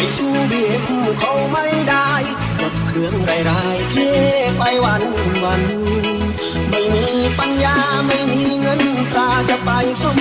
ไปสู้เบียงเขาไม่ได้รถเครื่องไร้ไร้เที่ไปวันวัน ไม่มีปัญญาไม่มีเงินตราจะไปสม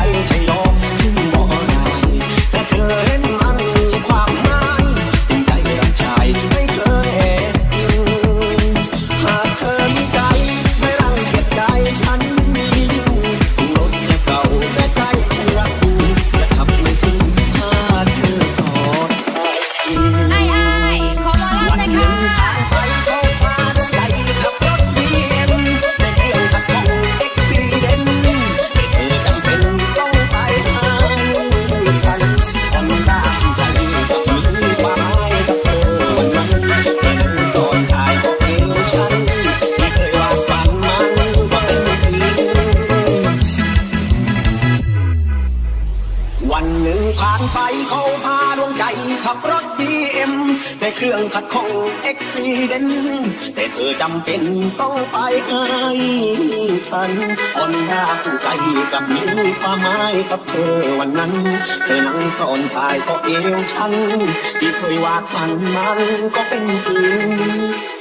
ใจใช่หรอกหมงบ่ได้ถ้าเธอเห็น ผ่านไปเขาพาดวงใจขับรถบีเอ็มแต่เครื่องขัดข้องเอ็กซิเดนแต่เธอจำเป็นต้องไปไกลทันอ่อนหาผู้ใจกับมีความหมายกับเธอวันนั้น เธอนั่งสอนทายก็เอวฉัน ที่เคยวาดฝันมันก็เป็นจริง